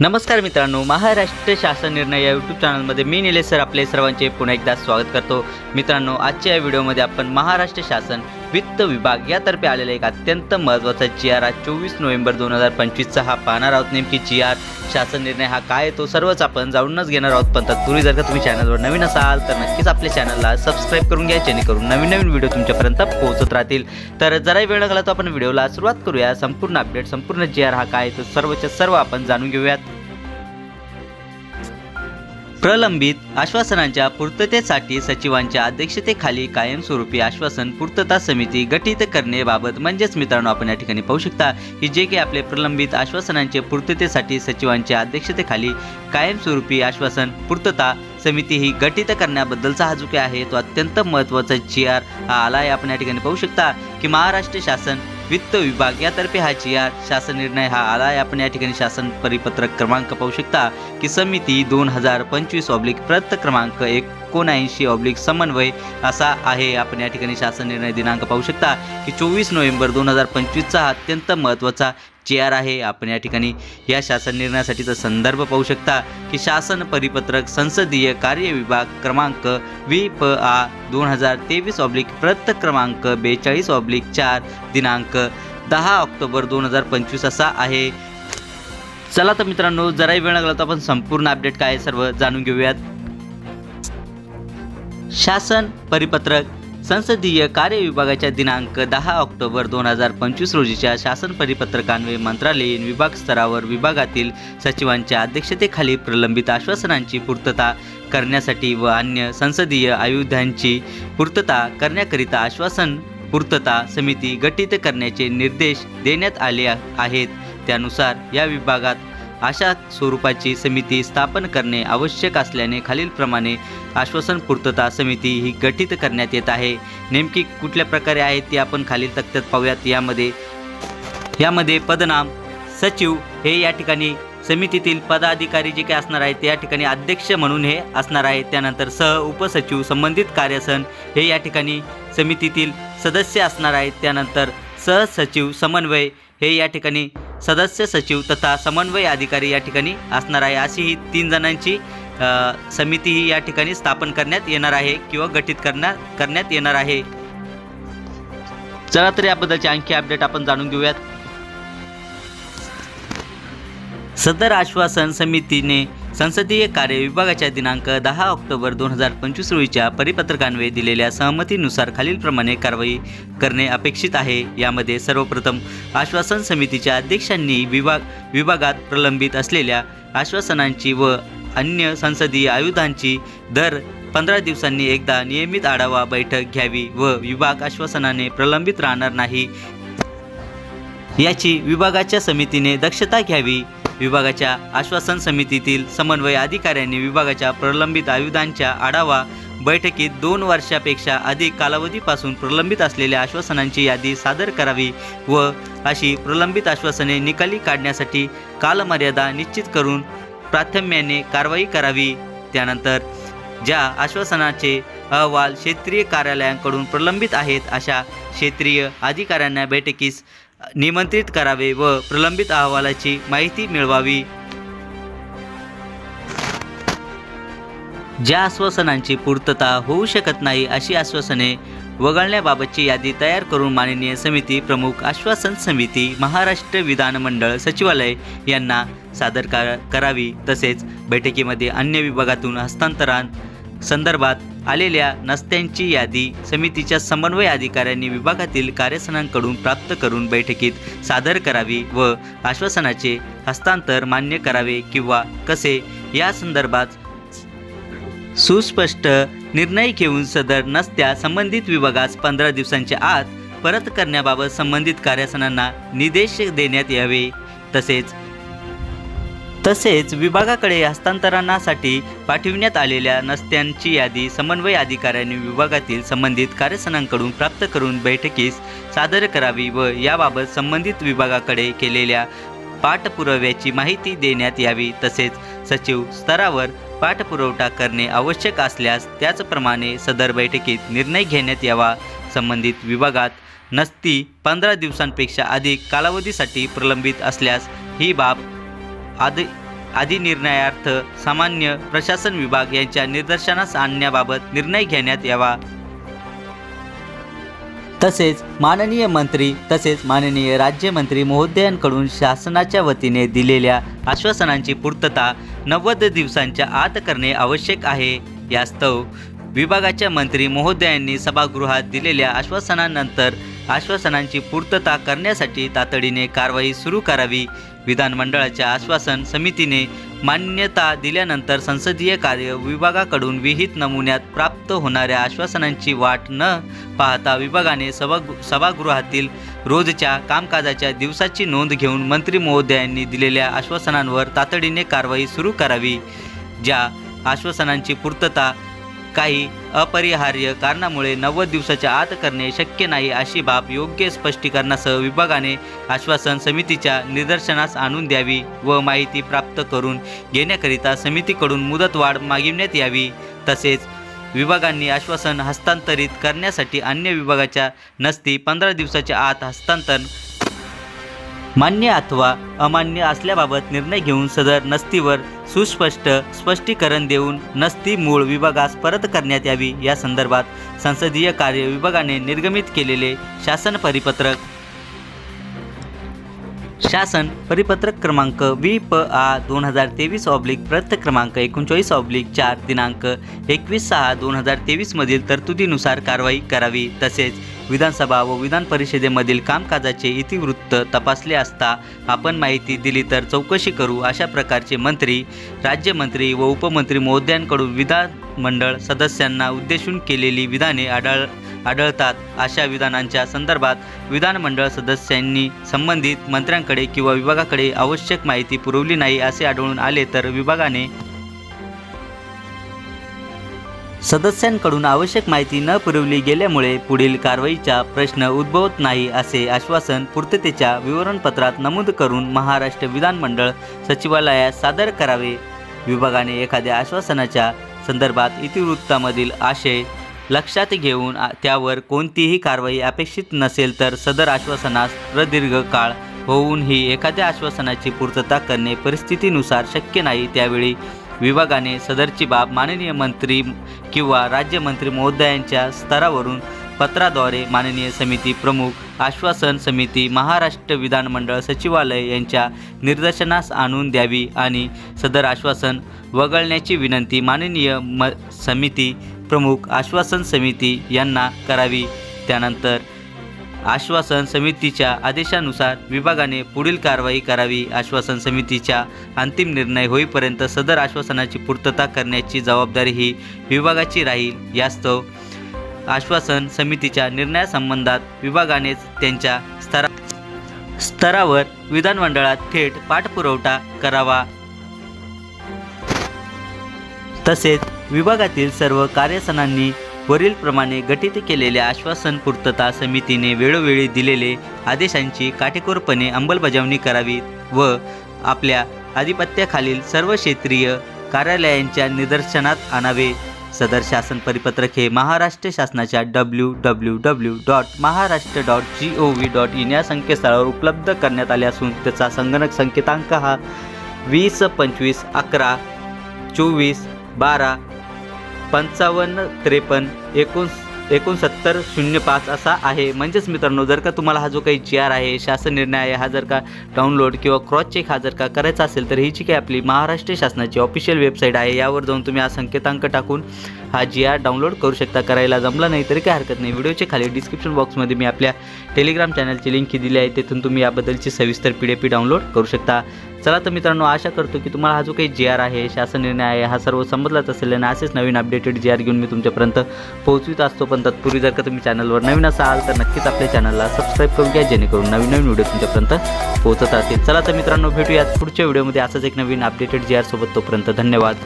नमस्कार मित्रांनो महाराष्ट्र शासन निर्णय या यूट्यूब चॅनलमध्ये मी निलेश सर आपले सर्वांचे पुन्हा एकदा स्वागत करतो. मित्रांनो आजच्या या व्हिडिओमध्ये आपण महाराष्ट्र शासन वित्त विभाग यातर्फे आलेला एक अत्यंत महत्त्वाचा जी आर आज चोवीस नोव्हेंबर दोन हजार पंचवीसचा हा पाहणार आहोत. नेमकी जी आर शासन निर्णय हा काय आहे तो सर्वच आपण जाणूनच घेणार आहोत. पण तत्पूर्वी जर का तुम्ही चॅनलवर नवीन असाल तर नक्कीच आपल्या चॅनलला सबस्क्राईब करून घ्या जेणेकरून नवीन नवीन व्हिडिओ तुमच्यापर्यंत पोहोचत राहतील. तर जरा वेळ लागला तर आपण व्हिडिओला सुरुवात करूया. संपूर्ण अपडेट संपूर्ण जी आर हा काय आहे तो सर्वच्या सर्व आपण जाणून घेऊयात. प्रलंबित आश्वासनांच्या पूर्ततेसाठी सचिवांच्या अध्यक्षतेखाली कायमस्वरूपी आश्वासन पूर्तता समिती गठीत करण्याबाबत म्हणजेच मित्रांनो आपण या ठिकाणी पाहू शकता की जे काही आपले प्रलंबित आश्वासनांचे पूर्ततेसाठी सचिवांच्या अध्यक्षतेखाली कायमस्वरूपी आश्वासन पूर्तता समिती ही गठीत करण्याबद्दलचा हा जो काही आहे तो अत्यंत महत्त्वाचा जी आर हा आला आहे. आपण या ठिकाणी पाहू शकता की महाराष्ट्र शासन वित्त विभाग यातर्फे हा जी आर शासन निर्णय हा आला आहे आपण या ठिकाणी शासन परिपत्रक क्रमांक पाहू शकता की समिती दोन हजार पंचवीस ऑब्लिक प्रत क्रमांक एक एकोणऐंशी ऑब्लिक समन्वय असा आहे. आपण या ठिकाणी शासन निर्णय दिनांक पाहू शकता की चोवीस नोव्हेंबर दोन हजार पंचवीसचा हा अत्यंत महत्त्वाचा चेअर आर आहे. आपण या ठिकाणी या शासन निर्णयासाठीचा संदर्भ पाहू शकता की शासन परिपत्रक संसदीय कार्य विभाग क्रमांक वी प आ दोन हजार तेवीस ऑब्लिक प्रत क्रमांक बेचाळीस ऑब्लिक चार दिनांक दहा ऑक्टोबर दोन हजार पंचवीस असा आहे. चला तर मित्रांनो जराही वेळ लागला तर आपण संपूर्ण अपडेट काय आहे सर्व जाणून घेऊयात. शासन परिपत्रक संसदीय कार्य विभागाच्या दिनांक दहा ऑक्टोबर दोन हजार पंचवीस रोजीच्या शासन परिपत्रकान्वये मंत्रालयीन विभाग स्तरावर विभागातील सचिवांच्या अध्यक्षतेखाली प्रलंबित आश्वासनांची पूर्तता करण्यासाठी व अन्य संसदीय आयुधांची पूर्तता करण्याकरिता आश्वासन पूर्तता समिती गठीत करण्याचे निर्देश देण्यात आले आहेत. त्यानुसार या विभागात अशा स्वरूपाची समिती स्थापन करणे आवश्यक असल्याने खालीलप्रमाणे आश्वासन पूर्तता समिती ही गठीत करण्यात येत आहे. नेमकी कुठल्या प्रकारे आहे ती आपण खालील तक्त्यात पाहूयात. यामध्ये यामध्ये पदनाम सचिव हे या ठिकाणी समितीतील पदाधिकारी जे काही असणार आहेत या ठिकाणी अध्यक्ष म्हणून हे असणार आहे त्यानंतर सह उपसचिव संबंधित कार्यसन हे या ठिकाणी समितीतील सदस्य असणार आहेत. त्यानंतर सहसचिव समन्वय हे या ठिकाणी सदस्य सचिव तथा समन्वय अधिकारी या ठिकाणी असणार आहे. अशी ही तीन जणांची समिती ही या ठिकाणी स्थापन करण्यात येणार आहे किंवा गठीत करण्यात करण्यात येणार आहे. चला तर याबद्दलचे आणखी अपडेट आपण जाणून घेऊयात. सदर आश्वासन समितीने संसदीय कार्य विभागाच्या दिनांक दहा ऑक्टोबर दोन हजार पंचवीस रोजीच्या परिपत्रकान्वये दिलेल्या सहमतीनुसार खालीलप्रमाणे कारवाई करणे अपेक्षित आहे. यामध्ये सर्वप्रथम आश्वासन समितीच्या अध्यक्षांनी विभाग विभागात प्रलंबित असलेल्या आश्वासनांची व अन्य संसदीय आयुधांची दर पंधरा दिवसांनी एकदा नियमित आढावा बैठक घ्यावी व विभाग आश्वासनाने प्रलंबित राहणार नाही. याची विभागाच्या समितीने दक्षता घ्यावी विभागाच्या आश्वासन समितीतील समन्वय अधिकाऱ्यांनी विभागाच्या प्रलंबित आयुधांच्या आढावा बैठकीत दोन वर्षापेक्षा अधिक कालावधीपासून प्रलंबित असलेल्या आश्वासनांची यादी सादर करावी व अशी प्रलंबित आश्वासने निकाली काढण्यासाठी कालमर्यादा निश्चित करून प्राथम्याने कारवाई करावी. त्यानंतर ज्या आश्वासनाचे अहवाल क्षेत्रीय कार्यालयांकडून प्रलंबित आहेत अशा क्षेत्रीय अधिकाऱ्यांना बैठकीस निमंत्रित करावे व प्रलंबित अहवालाची माहिती मिळवावी. ज्या आश्वासनांची पूर्तता होऊ शकत नाही अशी आश्वासने वगळण्याबाबतची यादी तयार करून माननीय समिती प्रमुख आश्वासन समिती महाराष्ट्र विधानमंडळ सचिवालय यांना सादर करावी. तसेच बैठकीमध्ये अन्य विभागातून हस्तांतरण संदर्भात आलेल्या नस्त्यांची यादी समितीच्या समन्वय अधिकाऱ्यांनी विभागातील कार्यसनांकडून प्राप्त करून बैठकीत सादर करावी व आश्वासनाचे हस्तांतर मान्य करावे किंवा कसे या संदर्भात सुस्पष्ट निर्णय घेऊन सदर नसत्या संबंधित विभागास पंधरा दिवसांच्या आत परत करण्याबाबत संबंधित कार्यासनांना निर्देश देण्यात यावे. तसेच तसेच विभागाकडे हस्तांतरणासाठी पाठविण्यात आलेल्या नस्त्यांची यादी समन्वय अधिकाऱ्यांनी विभागातील संबंधित कार्यसनांकडून प्राप्त करून बैठकीस सादर करावी व याबाबत संबंधित विभागाकडे केलेल्या पाठपुराव्याची माहिती देण्यात यावी. तसेच सचिव स्तरावर पाठपुरवठा करणे आवश्यक असल्यास त्याचप्रमाणे सदर बैठकीत निर्णय घेण्यात यावा. संबंधित विभागात नसती पंधरा दिवसांपेक्षा अधिक कालावधीसाठी प्रलंबित असल्यास ही बाब आद आदी निर्णयार्थ सामान्य प्रशासन विभाग यांच्या निदर्शनास आणण्याबाबत निर्णय घेण्यात यावा. तसेच माननीय मंत्री तसेच माननीय राज्यमंत्री महोदयांकडून शासनाच्या वतीने दिलेल्या आश्वासनांची पूर्तता नव्वद दिवसांच्या आत करणे आवश्यक आहे. यास्तव विभागाच्या मंत्री महोदयांनी सभागृहात दिलेल्या आश्वासनानंतर आश्वासनांची पूर्तता करण्यासाठी तातडीने कारवाई सुरू करावी विधानमंडळाच्या आश्वासन समितीने मान्यता दिल्यानंतर संसदीय कार्य विभागाकडून विहित नमुन्यात प्राप्त होणाऱ्या आश्वासनांची वाट न पाहता विभागाने सभा सभागृहातील रोजच्या कामकाजाच्या दिवसाची नोंद घेऊन मंत्री महोदयांनी दिलेल्या आश्वासनांवर तातडीने कारवाई सुरू करावी. ज्या आश्वासनांची पूर्तता काही अपरिहार्य कारणामुळे नव्वद दिवसाच्या आत करणे शक्य नाही अशी बाब योग्य स्पष्टीकरणासह विभागाने आश्वासन समितीच्या निदर्शनास आणून द्यावी व माहिती प्राप्त करून घेण्याकरिता समितीकडून मुदतवाढ मागविण्यात यावी. तसेच विभागांनी आश्वासन हस्तांतरित करण्यासाठी अन्य विभागाच्या नसती पंधरा दिवसाच्या आत हस्तांतरण मान्य अथवा अमान्य असल्याबाबत निर्णय घेऊन सदर नस्तीवर सुस्पष्ट स्पष्टीकरण देऊन नस्ती मूळ विभागास परत करण्यात यावी या संदर्भात संसदीय कार्य विभागाने निर्गमित केलेले शासन परिपत्रक. शासन परिपत्रक क्रमांक वी प आ दोन हजार तेवीस ऑब्लिक प्रत क्रमांक एकोणचाळीस ऑब्लिक चार दिनांक एकवीस सहा दोन हजार तेवीसमधील तरतुदीनुसार कारवाई करावी. तसेच विधानसभा व विधान परिषदेमधील कामकाजाचे इतिवृत्त तपासले असता आपण माहिती दिली तर चौकशी करू अशा प्रकारचे मंत्री राज्यमंत्री व उपमंत्री महोदयांकडून विधानमंडळ सदस्यांना उद्देशून केलेली विधाने आढळ आढळतात. अशा विधानांच्या संदर्भात विधानमंडळ सदस्यांनी संबंधित मंत्र्यांकडे किंवा विभागाकडे आवश्यक माहिती पुरवली नाही असे आढळून आले तर विभागाने सदस्यांकडून आवश्यक माहिती न पुरवली गेल्यामुळे पुढील कारवाईचा प्रश्न उद्भवत नाही असे आश्वासन पूर्ततेच्या विवरणपत्रात नमूद करून महाराष्ट्र विधानमंडळ सचिवालयात सादर करावे. विभागाने एखाद्या आश्वासनाच्या संदर्भात इतिवृत्तामधील आशय लक्षात घेऊन त्यावर कोणतीही कारवाई अपेक्षित नसेल तर सदर आश्वासनास प्रदीर्घ काळ होऊनही एखाद्या आश्वासनाची पूर्तता करणे परिस्थितीनुसार शक्य नाही. त्यावेळी विभागाने सदरची बाब माननीय मंत्री किंवा राज्यमंत्री महोदयांच्या स्तरावरून पत्राद्वारे माननीय समिती प्रमुख आश्वासन समिती महाराष्ट्र विधानमंडळ सचिवालय यांच्या निदर्शनास आणून द्यावी आणि सदर आश्वासन वगळण्याची विनंती माननीय म समिती प्रमुख आश्वासन समिती यांना करावी. त्यानंतर आश्वासन समितीच्या आदेशानुसार विभागाने पुढील कारवाई करावी. आश्वासन समितीच्या अंतिम निर्णय होईपर्यंत सदर आश्वासनाची पूर्तता करण्याची जबाबदारी ही विभागाची राहील. यास्तव आश्वासन समितीच्या निर्णयासंबंधात विभागानेच त्यांच्या स्तरा स्तरावर विधानमंडळात थेट पाठपुरवठा करावा. तसेच विभागातील सर्व कार्यसनांनी वरीलप्रमाणे गठीत केलेल्या आश्वासन पूर्तता समितीने वेळोवेळी दिलेले आदेशांची काटेकोरपणे अंमलबजावणी करावी व आपल्या आधिपत्याखालील सर्व क्षेत्रीय कार्यालयांच्या निदर्शनात आणावे. सदर शासन परिपत्रक हे महाराष्ट्र शासनाच्या W W W dot Maharashtra dot G O V dot in या संकेतस्थळावर उपलब्ध करण्यात आले असून त्याचा संगणक संकेतांक हा वीस पंचवीस अकरा चोवीस बारा पंचावन्न त्रेपन्न एकोण एकोणसत्तर शून्य पाच असा आहे. म्हणजेच मित्रांनो जर का तुम्हाला हा जो काही जी आर आहे शासन निर्णय आहे हा जर का डाउनलोड किंवा क्रॉस चेक हा जर का करायचा असेल तर ही जी काही आपली महाराष्ट्र शासनाची ऑफिशियल वेबसाईट आहे. यावर जाऊन तुम्ही हा संकेतांक टाकून हा जी आर डाउनलोड करू शकता. करायला जमला नाही तरी काय हरकत नाही. व्हिडिओच्या खाली डिस्क्रिप्शन बॉक्समध्ये मी आपल्या टेलिग्राम चॅनलची लिंक दिली आहे. तिथून तुम्ही याबद्दलची सविस्तर पी डी पी डाउनलोड करू शकता. चला तर मित्रांनो आशा करतो की तुम्हाला हा जो काही जी आर आहे शासन निर्णय आहे हा सर्व समजलाच असेल आणि असेच नवीन अपडेटेड जी आर घेऊन मी तुमच्यापर्यंत पोहोचवित असतो. पण तत्पूर्वी जर का तुम्ही चॅनलवर नवीन असाल तर नक्कीच आपल्या चॅनलला सबस्क्राईब करून घ्या जेणेकरून नवीन नवीन व्हिडिओ तुमच्यापर्यंत पोहोचत असतील चला तर मित्रांनो भेटूयात पुढच्या व्हिडिओमध्ये असंच एक नवीन अपडेटेड जी आरसोबत तोपर्यंत धन्यवाद.